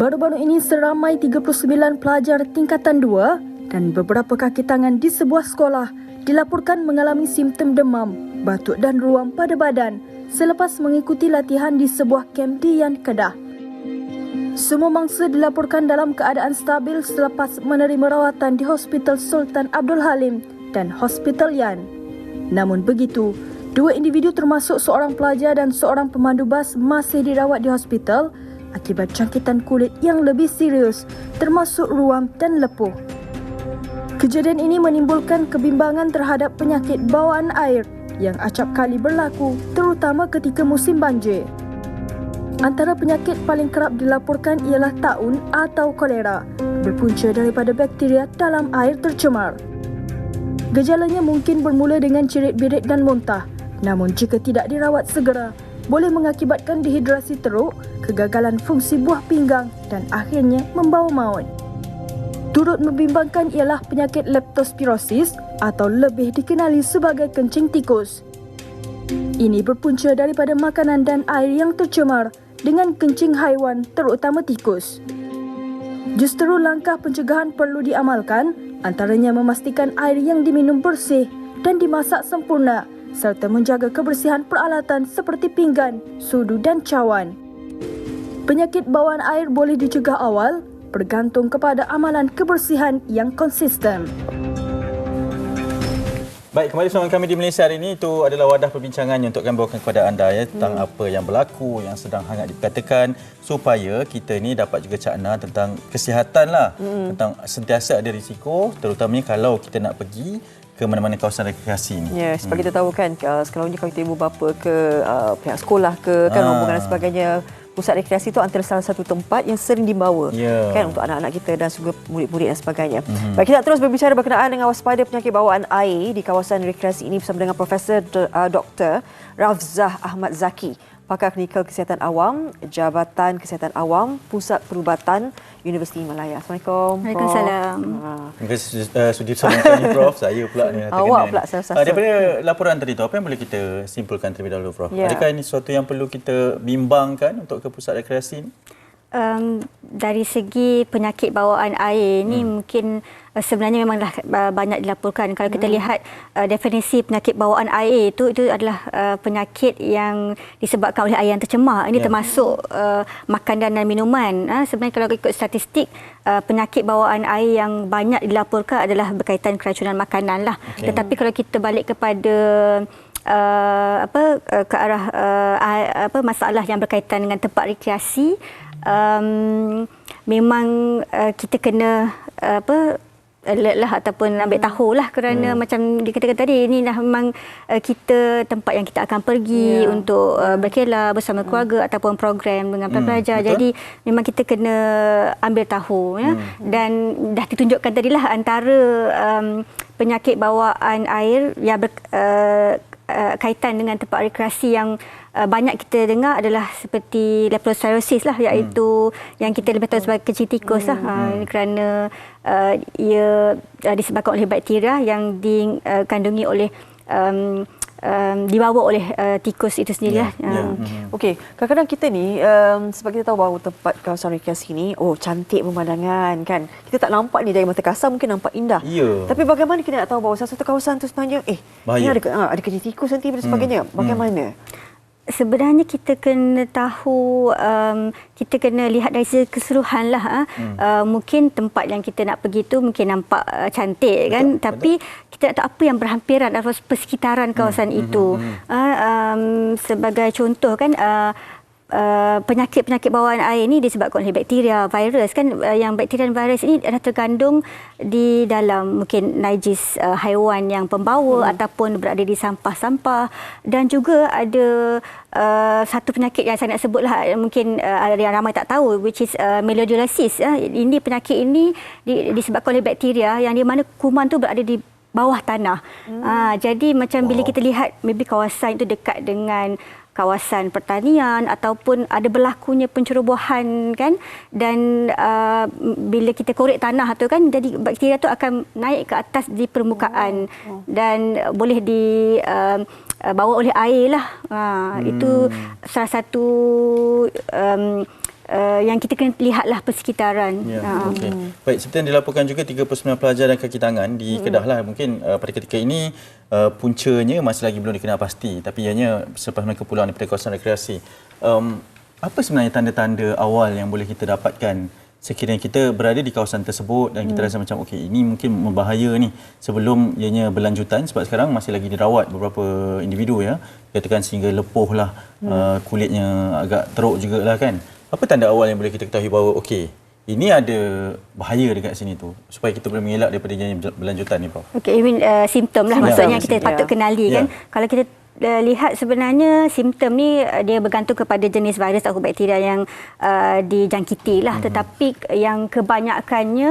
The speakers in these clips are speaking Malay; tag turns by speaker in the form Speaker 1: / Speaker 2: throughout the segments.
Speaker 1: Baru-baru ini seramai 39 pelajar tingkatan 2 dan beberapa kaki tangan di sebuah sekolah dilaporkan mengalami simptom demam, batuk dan ruam pada badan selepas mengikuti latihan di sebuah kem di Yan Kedah. Semua mangsa dilaporkan dalam keadaan stabil selepas menerima rawatan di Hospital Sultan Abdul Halim dan Hospital Yan. Namun begitu, dua individu termasuk seorang pelajar dan seorang pemandu bas masih dirawat di hospital akibat jangkitan kulit yang lebih serius termasuk ruam dan lepuh. Kejadian ini menimbulkan kebimbangan terhadap penyakit bawaan air yang acap kali berlaku terutama ketika musim banjir. Antara penyakit paling kerap dilaporkan ialah taun atau kolera berpunca daripada bakteria dalam air tercemar. Gejalanya mungkin bermula dengan cirit-birit dan muntah namun jika tidak dirawat segera boleh mengakibatkan dehidrasi teruk, kegagalan fungsi buah pinggang dan akhirnya membawa maut. Turut membimbangkan ialah penyakit leptospirosis atau lebih dikenali sebagai kencing tikus. Ini berpunca daripada makanan dan air yang tercemar dengan kencing haiwan terutama tikus. Justru langkah pencegahan perlu diamalkan antaranya memastikan air yang diminum bersih dan dimasak sempurna serta menjaga kebersihan peralatan seperti pinggan, sudu dan cawan. Penyakit bawaan air boleh dicegah awal bergantung kepada amalan kebersihan yang konsisten.
Speaker 2: Baik, kembali bersama kami di Malaysia hari ini. Itu adalah wadah perbincangan untuk kami bawakan kepada anda ya, tentang hmm. apa yang berlaku, yang sedang hangat diperkatakan supaya kita ini dapat juga cakna tentang kesihatan lah. Hmm. Tentang sentiasa ada risiko, terutamanya kalau kita nak pergi ke mana-mana kawasan rekreasi ini.
Speaker 3: Ya, seperti hmm. kita tahu kan, sekarang ini kalau kita ibu bapa ke uh, pihak sekolah ke kan ah. rombongan dan sebagainya, pusat rekreasi itu antara salah satu tempat yang sering dibawa yeah. kan untuk anak-anak kita dan juga murid-murid dan sebagainya. Mm-hmm. Baik, kita terus berbicara berkenaan dengan waspada penyakit bawaan air di kawasan rekreasi ini bersama dengan Profesor Dr. Rafzah Ahmad Zaki pakar klinikal kesihatan awam, Jabatan Kesihatan Awam, Pusat Perubatan Universiti Malaya. Assalamualaikum.
Speaker 4: Waalaikumsalam.
Speaker 2: Terima kasih uh, sudi bersama kami, Prof. Saya pula ni.
Speaker 3: Awak pula saya
Speaker 2: uh, Daripada laporan tadi tu, apa yang boleh kita simpulkan terlebih dahulu, Prof? Yeah. Adakah ini sesuatu yang perlu kita bimbangkan untuk ke pusat rekreasi ini?
Speaker 4: Um, dari segi penyakit bawaan air ini hmm. mungkin uh, sebenarnya memanglah uh, banyak dilaporkan kalau kita hmm. lihat uh, definisi penyakit bawaan air itu itu adalah uh, penyakit yang disebabkan oleh air yang tercemar ini yeah. termasuk uh, makanan dan minuman uh, sebenarnya kalau ikut statistik uh, penyakit bawaan air yang banyak dilaporkan adalah berkaitan keracunan makanan lah okay. tetapi kalau kita balik kepada Uh, apa uh, ke arah uh, apa masalah yang berkaitan dengan tempat rekreasi um, memang uh, kita kena uh, apa alert lah ataupun ambil hmm. tahu lah kerana hmm. macam dikatakan tadi ini dah memang uh, kita tempat yang kita akan pergi yeah. untuk uh, berkelah bersama hmm. keluarga ataupun program dengan hmm. pelajar jadi memang kita kena ambil tahu ya hmm. dan dah ditunjukkan tadilah antara um, penyakit bawaan air yang ber, uh, uh, kaitan dengan tempat rekreasi yang uh, banyak kita dengar adalah seperti leptospirosis lah iaitu hmm. yang kita lebih tahu sebagai kecil tikus lah. hmm. lah uh, kerana uh, ia uh, disebabkan oleh bakteria yang dikandungi oleh um, um, dibawa oleh uh, tikus itu sendiri yeah, lah. Yeah. Um.
Speaker 3: Mm-hmm. Okey, kadang-kadang kita ni um, sebab kita tahu bahawa tempat kawasan rekreasi ni oh cantik pemandangan kan. Kita tak nampak ni dari mata kasar mungkin nampak indah. Yeah. Tapi bagaimana kita nak tahu bahawa satu kawasan tu sebenarnya eh Bahaya. ni ada uh, ada kecil tikus nanti dan sebagainya. Hmm. Bagaimana? Hmm
Speaker 4: sebenarnya kita kena tahu um, kita kena lihat dari segi keseluruhan lah ha. hmm. uh, mungkin tempat yang kita nak pergi tu mungkin nampak uh, cantik betul, kan betul. tapi kita tak tahu apa yang berhampiran atau persekitaran kawasan hmm. itu hmm. Hmm. Uh, um, sebagai contoh kan uh, Uh, penyakit-penyakit bawaan air ini disebabkan oleh bakteria, virus kan uh, yang bakteria dan virus ini adalah tergandung di dalam mungkin najis uh, haiwan yang pembawa hmm. ataupun berada di sampah-sampah dan juga ada uh, satu penyakit yang saya nak sebutlah mungkin uh, ada yang ramai tak tahu which is uh, meliodylisis uh, ini penyakit ini di, disebabkan oleh bakteria yang di mana kuman tu berada di bawah tanah. Hmm. Uh, jadi macam wow. bila kita lihat maybe kawasan itu dekat dengan kawasan pertanian ataupun ada berlakunya pencerobohan kan dan uh, bila kita korek tanah tu kan jadi bakteria tu akan naik ke atas di permukaan oh, oh. dan boleh di uh, bawa oleh air lah. Ha, hmm. Itu salah satu um, uh, yang kita kena lihatlah persekitaran.
Speaker 2: Ya,
Speaker 4: Uh,
Speaker 2: okay. Baik, seperti yang dilaporkan juga 39 pelajar dan kaki tangan di Kedah lah. Mungkin uh, pada ketika ini uh, puncanya masih lagi belum dikenal pasti. Tapi ianya selepas mereka pulang daripada kawasan rekreasi. Um, apa sebenarnya tanda-tanda awal yang boleh kita dapatkan sekiranya kita berada di kawasan tersebut dan kita rasa macam okey ini mungkin membahaya ni sebelum ianya berlanjutan sebab sekarang masih lagi dirawat beberapa individu ya katakan sehingga lepuh lah hmm. uh, kulitnya agak teruk jugalah kan apa tanda awal yang boleh kita ketahui bahawa okey ini ada bahaya dekat sini tu supaya kita boleh mengelak daripada ianya berlanjutan ni Prof.
Speaker 4: Okey, I mean uh, simptom lah
Speaker 2: Ya,
Speaker 4: maksudnya
Speaker 2: simptom.
Speaker 4: kita patut
Speaker 3: Ya.
Speaker 4: kenali
Speaker 2: Ya.
Speaker 4: kan. Kalau kita uh, lihat sebenarnya simptom ni uh, dia bergantung kepada jenis virus atau bakteria yang uh, dijangkiti lah.
Speaker 2: Mhm.
Speaker 4: Tetapi yang kebanyakannya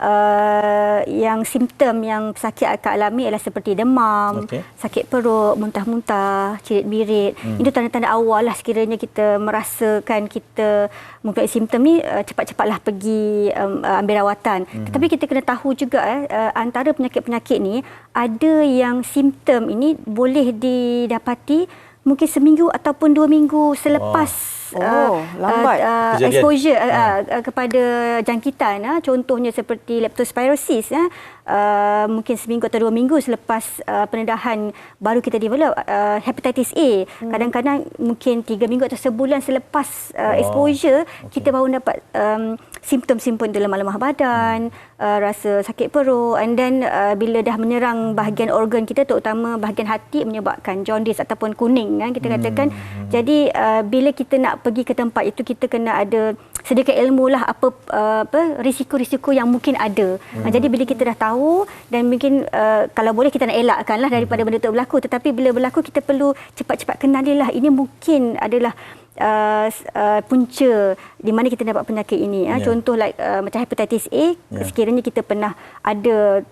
Speaker 4: uh, yang simptom yang pesakit akan alami adalah seperti demam,
Speaker 2: Okey.
Speaker 4: sakit perut, muntah-muntah, cirit birit.
Speaker 2: Hmm.
Speaker 4: Itu tanda-tanda awal lah sekiranya kita merasakan kita mempunyai simptom ni uh, cepat-cepatlah pergi um, uh, ambil rawatan.
Speaker 2: Hmm.
Speaker 4: Tetapi kita kena tahu juga eh, uh, antara penyakit-penyakit ni ada yang simptom ini boleh didapati mungkin seminggu ataupun dua minggu selepas
Speaker 3: Wow. Oh, lambat.
Speaker 4: uh,
Speaker 2: Kejadian.
Speaker 4: exposure uh, uh, uh, kepada jangkitan uh, contohnya seperti leptospirosis uh, uh, mungkin seminggu atau dua minggu selepas uh, pendedahan baru kita develop uh, hepatitis A
Speaker 3: Hmm.
Speaker 4: kadang-kadang mungkin tiga minggu atau sebulan selepas uh,
Speaker 2: Wow.
Speaker 4: exposure kita baru dapat um, simptom-simptom dalam lemah badan uh, rasa sakit perut and then uh, bila dah menyerang bahagian organ kita terutama bahagian hati menyebabkan jaundice ataupun kuning kan kita katakan jadi uh, bila kita nak pergi ke tempat itu kita kena ada sedikit ilmu lah apa uh, apa risiko-risiko yang mungkin ada. Hmm. Jadi bila kita dah tahu dan mungkin uh, kalau boleh kita nak elakkan lah daripada benda itu berlaku tetapi bila berlaku kita perlu cepat-cepat kenalilah ini mungkin adalah uh, uh, punca di mana kita dapat penyakit ini.
Speaker 2: Ya.
Speaker 4: Yeah. Contoh like uh, macam hepatitis A
Speaker 2: Ya.
Speaker 4: sekiranya kita pernah ada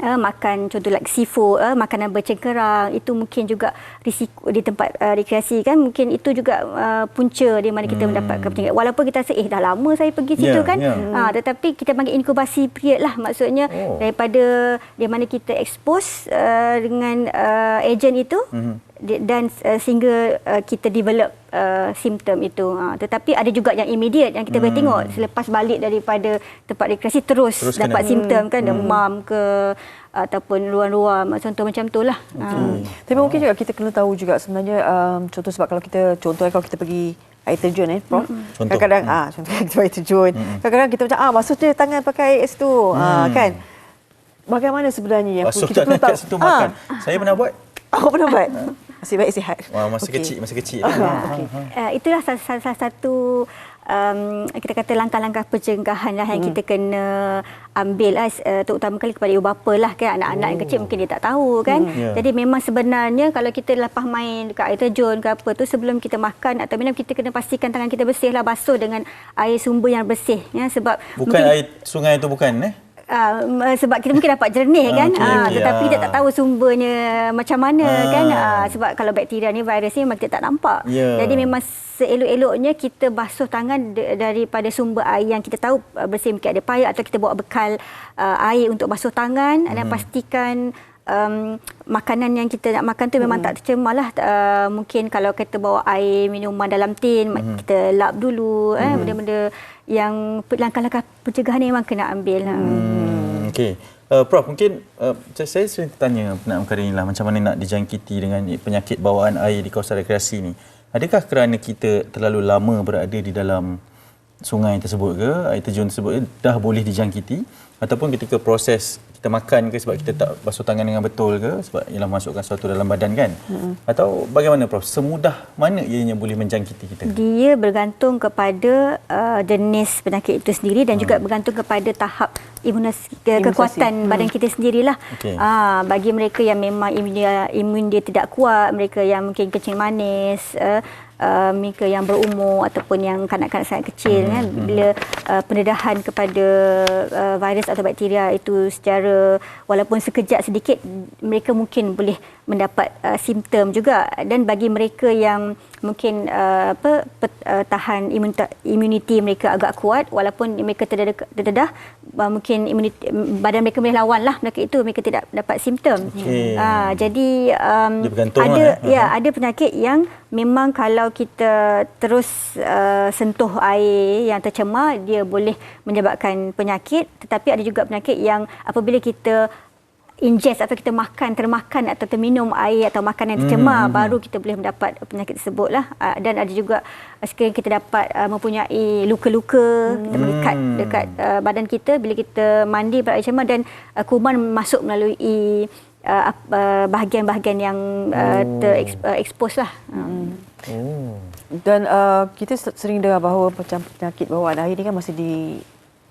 Speaker 4: uh, makan contoh like seafood uh, makanan bercengkerang itu mungkin juga risiko di tempat uh, rekreasi kan mungkin itu juga uh, punca di mana kita hmm. mendapatkan penyakit walaupun kita rasa eh dah lama saya pergi situ
Speaker 2: Ya,
Speaker 4: kan
Speaker 2: ya.
Speaker 4: uh, tetapi kita panggil inkubasi period lah maksudnya
Speaker 2: Oh.
Speaker 4: daripada di mana kita expose uh, dengan uh, agent itu
Speaker 2: Mhm.
Speaker 4: Dan uh, sehingga uh, kita develop uh, simptom itu. Uh, tetapi ada juga yang immediate yang kita boleh
Speaker 2: Hmm.
Speaker 4: tengok selepas balik daripada tempat rekreasi terus,
Speaker 2: Terus
Speaker 4: dapat
Speaker 2: kena.
Speaker 4: simptom kan demam ke ataupun ruam-ruam contoh macam tu lah. Uh,
Speaker 3: Tapi mungkin juga kita kena tahu juga sebenarnya um, contoh sebab kalau kita contoh kalau kita pergi air terjun eh Prof.
Speaker 2: Contoh.
Speaker 3: Kadang-kadang ah contoh kita air terjun. Kadang-kadang kita macam ah basuh je tangan pakai air situ. Ah kan. Bagaimana sebenarnya yang
Speaker 2: Basuh
Speaker 3: kita perlu tahu?
Speaker 2: situ makan. Saya pernah buat.
Speaker 3: Ah, oh, pernah buat. Nasib baik sihat.
Speaker 2: Wah, masa
Speaker 3: Okey.
Speaker 2: kecil, masa kecil.
Speaker 3: Okay.
Speaker 4: uh, itulah salah, salah, salah satu um, kita kata langkah-langkah pencegahan lah yang kita kena ambil lah, uh, terutama kali kepada ibu bapa lah kan anak-anak yang kecil mungkin dia tak tahu kan
Speaker 2: Ya.
Speaker 4: jadi memang sebenarnya kalau kita lepas main dekat air terjun ke apa tu sebelum kita makan atau minum kita kena pastikan tangan kita bersih lah basuh dengan air sumber yang bersih ya sebab
Speaker 2: Bukan
Speaker 4: mungkin,
Speaker 2: air sungai tu bukan eh?
Speaker 4: Uh, sebab kita mungkin dapat jernih
Speaker 2: Ah,
Speaker 4: kan
Speaker 2: okey,
Speaker 4: Ah,
Speaker 2: okey,
Speaker 4: tetapi
Speaker 2: ah.
Speaker 4: kita tak tahu sumbernya macam mana
Speaker 2: Ah.
Speaker 4: kan Ah, sebab kalau bakteria ni virus ni memang kita tak nampak
Speaker 2: Ya.
Speaker 4: jadi memang seelok-eloknya kita basuh tangan daripada sumber air yang kita tahu uh, bersih mungkin ada payah atau kita bawa bekal uh, air untuk basuh tangan dan
Speaker 2: Hmm.
Speaker 4: pastikan um, makanan yang kita nak makan tu memang tak tercemar lah. Uh, mungkin kalau kita bawa air minuman dalam tin,
Speaker 2: Hmm.
Speaker 4: kita lap dulu. Eh, benda-benda yang langkah-langkah pencegahan ni memang kena ambil. Hmm.
Speaker 2: Hmm, Okey. Uh, Prof, mungkin uh, saya sering tanya penat perkara ni lah macam mana nak dijangkiti dengan penyakit bawaan air di kawasan rekreasi ni. Adakah kerana kita terlalu lama berada di dalam sungai tersebut ke, air terjun tersebut ke, dah boleh dijangkiti ataupun ketika proses kita makan ke sebab kita tak basuh tangan dengan betul ke sebab ialah masukkan sesuatu dalam badan kan? Atau bagaimana Prof? Semudah mana ianya boleh menjangkiti kita?
Speaker 4: Dia bergantung kepada uh, jenis penyakit itu sendiri dan juga bergantung kepada tahap imunis, ke, kekuatan badan kita sendirilah.
Speaker 2: Okey.
Speaker 4: Ah, bagi mereka yang memang imun dia, imun dia tidak kuat, mereka yang mungkin kencing manis, uh, uh, mereka yang berumur ataupun yang kanak-kanak sangat kecil kan. bila uh, pendedahan kepada uh, virus atau bakteria itu secara walaupun sekejap sedikit mereka mungkin boleh mendapat uh, simptom juga dan bagi mereka yang mungkin uh, apa pet, uh, tahan imunita, immunity mereka agak kuat walaupun mereka terdedah, terdedah uh, mungkin imuniti, badan mereka boleh lawan lah penyakit itu mereka tidak dapat simptom.
Speaker 2: Okey.
Speaker 4: Uh, jadi um, ada
Speaker 2: eh.
Speaker 4: ya ada penyakit yang memang kalau kita terus uh, sentuh air yang tercemar dia boleh menyebabkan penyakit tetapi ada juga penyakit yang apabila kita ingest atau kita makan termakan atau terminum air atau makanan yang tercemar hmm. baru kita boleh mendapat penyakit tersebut lah uh, dan ada juga uh, sekiranya kita dapat uh, mempunyai luka-luka hmm. mengikat dekat uh, badan kita bila kita mandi berair cemar dan uh, kuman masuk melalui uh, uh, bahagian-bahagian yang uh, terekspos lah. Hmm.
Speaker 2: Oh.
Speaker 3: Dan uh, kita se- sering dengar bahawa macam penyakit bawaan air ni kan masih di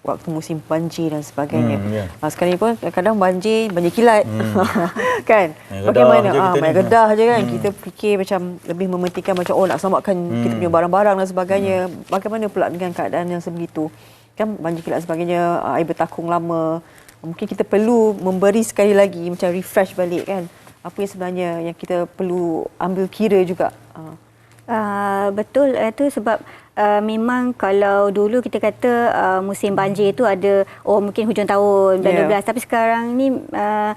Speaker 3: waktu musim banjir dan sebagainya.
Speaker 2: Hmm, ya.
Speaker 3: Ah, sekarang ni pun kadang-kadang banjir, banjir kilat. kan?
Speaker 2: Main redah
Speaker 3: Bagaimana? Ah, main redah je kan. Kita fikir macam lebih mementingkan macam oh nak selamatkan
Speaker 2: Hmm.
Speaker 3: kita punya barang-barang dan sebagainya. Bagaimana pula dengan keadaan yang sebegitu? Kan banjir kilat dan sebagainya, ah, air bertakung lama. Mungkin kita perlu memberi sekali lagi macam refresh balik kan. Apa yang sebenarnya yang kita perlu ambil kira juga. Ah.
Speaker 4: Uh, betul itu sebab uh, memang kalau dulu kita kata uh, musim banjir itu ada oh mungkin hujung tahun dan
Speaker 3: Yeah.
Speaker 4: 12 tapi sekarang ni uh,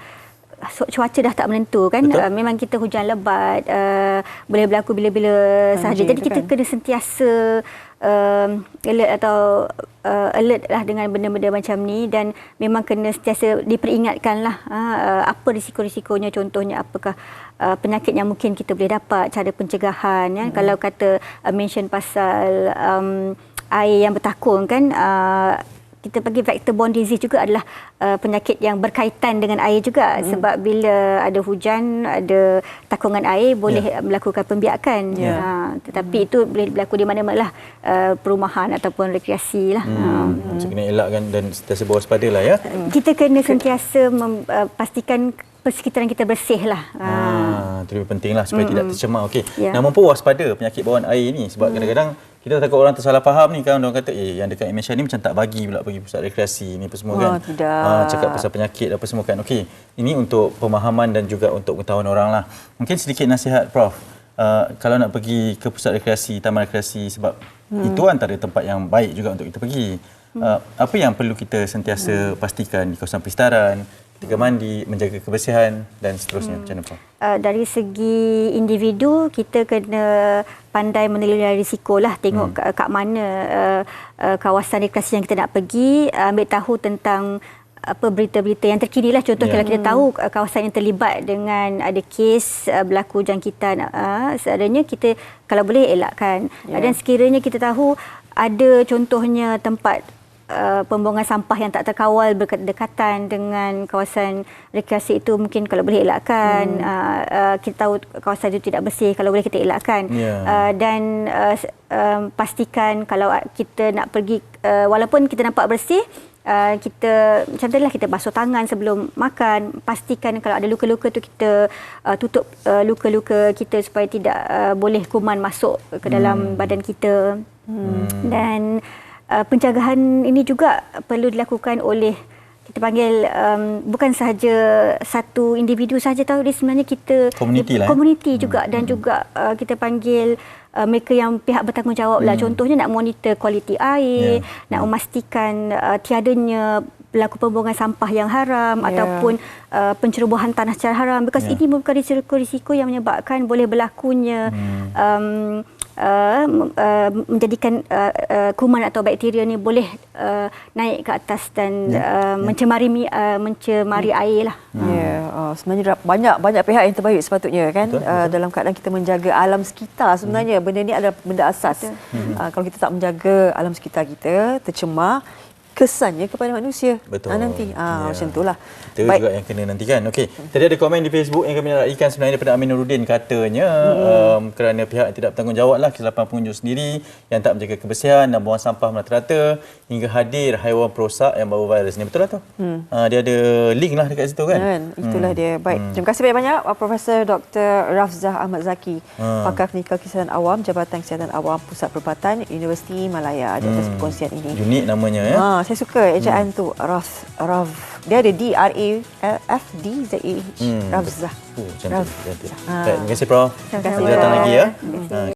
Speaker 4: cuaca dah tak menentu kan
Speaker 2: Betul.
Speaker 4: uh, memang kita hujan lebat uh, boleh berlaku bila-bila sahaja jadi kita
Speaker 3: kan.
Speaker 4: kena sentiasa um, alert atau uh, alert lah dengan benda-benda macam ni dan memang kena sentiasa diperingatkan lah uh, apa risiko-risikonya. Contohnya apakah uh, penyakit yang mungkin kita boleh dapat cara pencegahan ya. Kalau kata uh, mention pasal um, air yang bertakung kan uh, kita bagi vector-borne disease juga adalah uh, penyakit yang berkaitan dengan air juga hmm. sebab bila ada hujan ada takungan air boleh yeah. melakukan pembiakan
Speaker 3: Ya.
Speaker 4: uh, tetapi hmm. itu boleh berlaku di mana-mana lah uh, perumahan ataupun rekreasi lah
Speaker 2: Hmm. Macam kena elakkan dan sentiasa berwaspada lah ya.
Speaker 4: uh, kita kena sentiasa mem, uh, pastikan persekitaran kita bersih lah uh,
Speaker 2: Ah, itu lebih penting lah supaya mm tidak tercemar. Okey.
Speaker 4: Ya.
Speaker 2: Namun pun waspada penyakit bawaan air ni sebab kadang-kadang kita takut orang tersalah faham ni kan orang kata eh yang dekat Indonesia ni macam tak bagi pula pergi pusat rekreasi ni apa semua
Speaker 3: Oh,
Speaker 2: kan.
Speaker 3: tidak.
Speaker 2: Ah, cakap pasal penyakit apa semua kan. Okey. Ini untuk pemahaman dan juga untuk pengetahuan orang lah. Mungkin sedikit nasihat Prof. Uh, kalau nak pergi ke pusat rekreasi, taman rekreasi sebab hmm. itu antara tempat yang baik juga untuk kita pergi. Uh, apa yang perlu kita sentiasa pastikan di kawasan pelestaran, ketika mandi, menjaga kebersihan dan seterusnya. Macam mana
Speaker 4: uh, dari segi individu kita kena pandai menilai risiko lah tengok hmm. kat mana uh, uh, kawasan rekreasi yang kita nak pergi uh, ambil tahu tentang apa berita-berita yang terkini lah contoh yeah. kalau kita tahu uh, kawasan yang terlibat dengan ada kes uh, berlaku jangkitan uh, seadanya kita kalau boleh elakkan yeah. dan sekiranya kita tahu ada contohnya tempat uh, pembuangan sampah yang tak terkawal berdekatan dengan kawasan rekreasi itu mungkin kalau boleh elakkan hmm. uh, uh, kita tahu kawasan itu tidak bersih kalau boleh kita elakkan
Speaker 2: Ya.
Speaker 4: uh, dan uh, um, pastikan kalau kita nak pergi uh, walaupun kita nampak bersih Uh, kita macam lah kita basuh tangan sebelum makan pastikan kalau ada luka-luka tu kita uh, tutup uh, luka-luka kita supaya tidak uh, boleh kuman masuk ke dalam badan kita hmm. dan uh, pencegahan ini juga perlu dilakukan oleh kita panggil um, bukan sahaja satu individu sahaja tahu dia sebenarnya kita
Speaker 2: Komuniti lah, eh?
Speaker 4: komuniti juga dan juga uh, kita panggil uh, mereka yang pihak bertanggungjawab lah contohnya nak monitor kualiti air
Speaker 2: Ya.
Speaker 4: nak memastikan uh, tiadanya berlaku pembuangan sampah yang haram
Speaker 3: Ya.
Speaker 4: ataupun uh, pencerobohan tanah secara haram because
Speaker 2: Ya.
Speaker 4: ini merupakan risiko-risiko yang menyebabkan boleh berlakunya
Speaker 2: Hmm.
Speaker 4: um, uh, uh, menjadikan uh, uh, kuman atau bakteria ni boleh uh, naik ke atas dan
Speaker 2: Ya.
Speaker 4: uh, mencemari uh, mencemari air lah.
Speaker 3: Ya, uh, sebenarnya dah banyak banyak pihak yang terbaik sepatutnya kan
Speaker 2: Betul,
Speaker 3: uh, dalam keadaan kita menjaga alam sekitar. Sebenarnya benda ni adalah benda asas. Uh, kalau kita tak menjaga alam sekitar kita tercemar kesannya kepada manusia.
Speaker 2: Betul.
Speaker 3: Ah, nanti ah
Speaker 2: Ya.
Speaker 3: macam itulah.
Speaker 2: Kita juga yang kena nantikan. Okey. Tadi ada komen di Facebook yang kami raikan sebenarnya daripada Amin Nuruddin katanya hmm. um, kerana pihak yang tidak bertanggungjawab lah kesilapan pengunjung sendiri yang tak menjaga kebersihan dan buang sampah merata-rata hingga hadir haiwan perosak yang bawa virus ni. Betul lah tu? Hmm. Uh, dia ada link lah dekat situ kan?
Speaker 3: Kan? Itulah dia. Baik. Terima kasih banyak-banyak Profesor Dr. Rafzah Ahmad Zaki,
Speaker 2: Hmm.
Speaker 3: pakar klinikal kesihatan awam Jabatan Kesihatan Awam Pusat Perubatan Universiti Malaya di atas perkongsian ini.
Speaker 2: Unik namanya ya.
Speaker 3: Ha, saya suka ejaan tu Raf Raf dia ada D R A F D Z A H
Speaker 2: Hmm,
Speaker 3: Rafzah.
Speaker 2: Oh, cantik,
Speaker 3: Raf.
Speaker 2: cantik.
Speaker 3: Ah.
Speaker 2: Baik, terima kasih Prof.
Speaker 3: Terima kasih.
Speaker 2: Datang lagi ya.